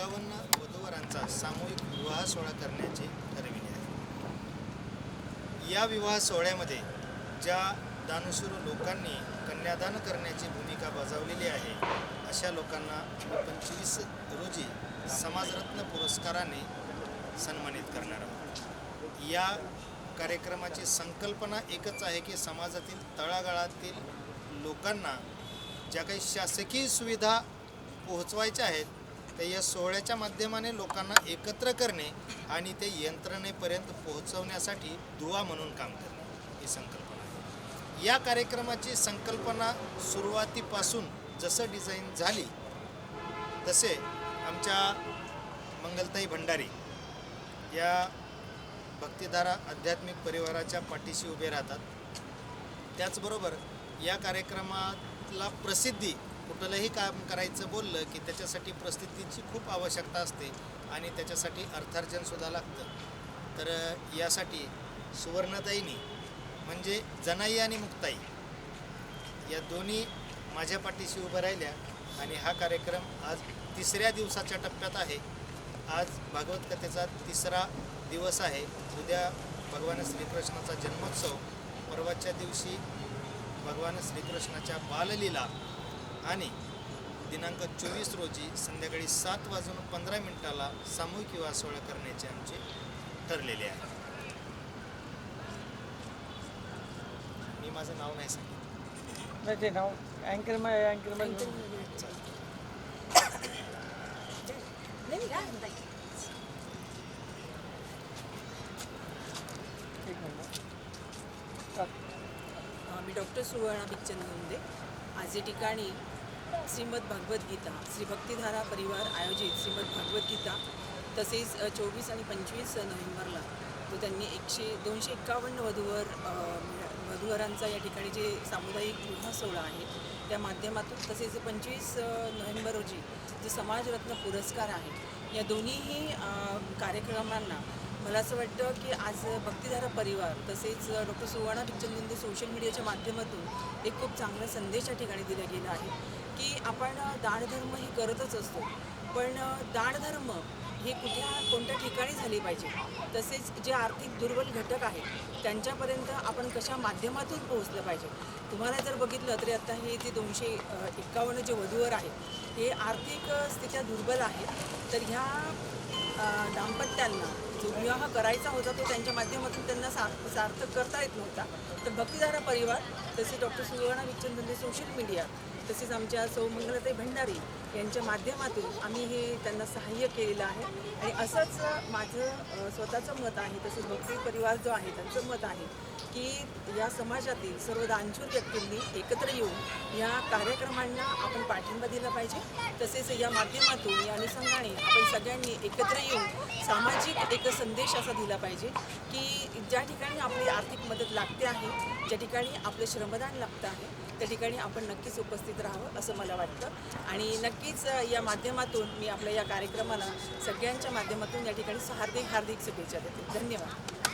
एक्कावन्न वधूवरांचा सामूहिक विवाह सोहळा करण्याचे ठरविले आहे. या विवाह सोहळ्यामध्ये ज्या दानशूर लोकांनी कन्यादान करण्याची भूमिका बजावलेली आहे अशा लोकांना पंचवीस रोजी समाजरत्न पुरस्काराने सन्मानित करणार आहोत. या कार्यक्रमाची संकल्पना एकच आहे की समाजातील तळागाळातील लोकांना ज्या काही शासकीय सुविधा पोहोचवायच्या आहेत तर या सोहळ्याच्या माध्यमाने लोकांना एकत्र करणे आणि ते यंत्रणेपर्यंत पोहोचवण्यासाठी दुवा म्हणून काम करणे ही संकल्पना आहे. या कार्यक्रमाची संकल्पना सुरुवातीपासून जसं डिझाईन झाली तसे आमच्या मंगलताई भंडारी या भक्तिधारा आध्यात्मिक परिवाराच्या पाठीशी उभे राहतात. त्याचबरोबर या कार्यक्रमाला प्रसिद्धी कुठलंही काम करायचं बोललं की त्याच्यासाठी प्रस्थितीची खूप आवश्यकता असते आणि त्याच्यासाठी अर्थार्जनसुद्धा लागतं. तर यासाठी सुवर्णताईनी म्हणजे जनाई आणि मुक्ताई या दोन्ही माझ्या पाठीशी उभं राहिल्या आणि हा कार्यक्रम आज तिसऱ्या दिवसाच्या टप्प्यात आहे. आज भागवत कथेचा तिसरा दिवस आहे. उद्या भगवान श्रीकृष्णाचा जन्मोत्सव. परवाच्या दिवशी भगवान श्रीकृष्णाच्या बाललीला आणि दिनांक चोवीस रोजी संध्याकाळी सात वाजून पंधरा मिनिटाला सामूहिक विवाह सोहळा करण्याचे आमचे ठरलेले आहे. मी माझं नाव नाही सांगितलं. नाही ते नाव अँकर अँकर एक मिनिट. मी डॉक्टर सुवर्णा बिचंदुंदे आज या ठिकाणी श्रीमद भगवद्गीता श्री भक्तिधारा परिवार आयोजित श्रीमद भगवद्गीता तसेच चोवीस आणि पंचवीस नोव्हेंबरला. तो त्यांनी एकशे दोनशे एक्कावन्न वधूवर वधूवरांचा या ठिकाणी जे सामुदायिक विवाह सोहळा आहे त्या माध्यमातून तसेच पंचवीस नोव्हेंबर रोजी जे समाजरत्न पुरस्कार आहे या दोन्हीही कार्यक्रमांना मला असं वाटतं की आज भक्तिधारा परिवार तसेच डॉक्टर सुवर्णा टिकचंदुंदे सोशल मीडियाच्या माध्यमातून एक खूप चांगला संदेश या ठिकाणी दिला गेला आहे की आपण दानधर्म हे करतच असतो. पण दानधर्म हे कुठल्या कोणत्या ठिकाणी झाले पाहिजे? तसेच जे आर्थिक दुर्बल घटक आहेत त्यांच्यापर्यंत आपण कशा माध्यमातून पोहोचलं पाहिजे? तुम्हाला जर बघितलं तरी आता हे जे दोनशे एक्कावन्न जे वधूवर आहेत हे आर्थिक स्थित्या दुर्बल आहेत. तर ह्या दाम्पत्यांना जो विवाह करायचा होता तो त्यांच्या माध्यमातून त्यांना सा सार्थक करता येत नव्हता. तर भक्तिधारा परिवार तसेच डॉक्टर सुवर्णा विचंदंदे सोशल मीडिया तसेच आमच्या सौमंगलताई भंडारी यांच्या माध्यमातून आम्ही हे त्यांना सहाय्य केलेलं आहे. आणि असंच माझं स्वतःचं मत आहे तसेच भक्ती परिवार जो आहे त्यांचं मत आहे की या समाजातील सर्व दानशूर व्यक्तींनी एकत्र येऊन या कार्यक्रमांना आपण पाठिंबा दिला पाहिजे. तसेच या माध्यमातून या अनुषंगाने आपण सगळ्यांनी एकत्र येऊन सामाजिक एक संदेश असा दिला पाहिजे की ज्या ठिकाणी आपली आर्थिक मदत लागते आहे ज्या ठिकाणी आपलं श्रमदान लागतं आहे त्या ठिकाणी आपण नक्कीच उपस्थित राहावं असं मला वाटतं. आणि नक्कीच या माध्यमातून मी आपल्या या कार्यक्रमाला सगळ्यांच्या माध्यमातून या ठिकाणी हार्दिक हार्दिक शुभेच्छा देते. धन्यवाद.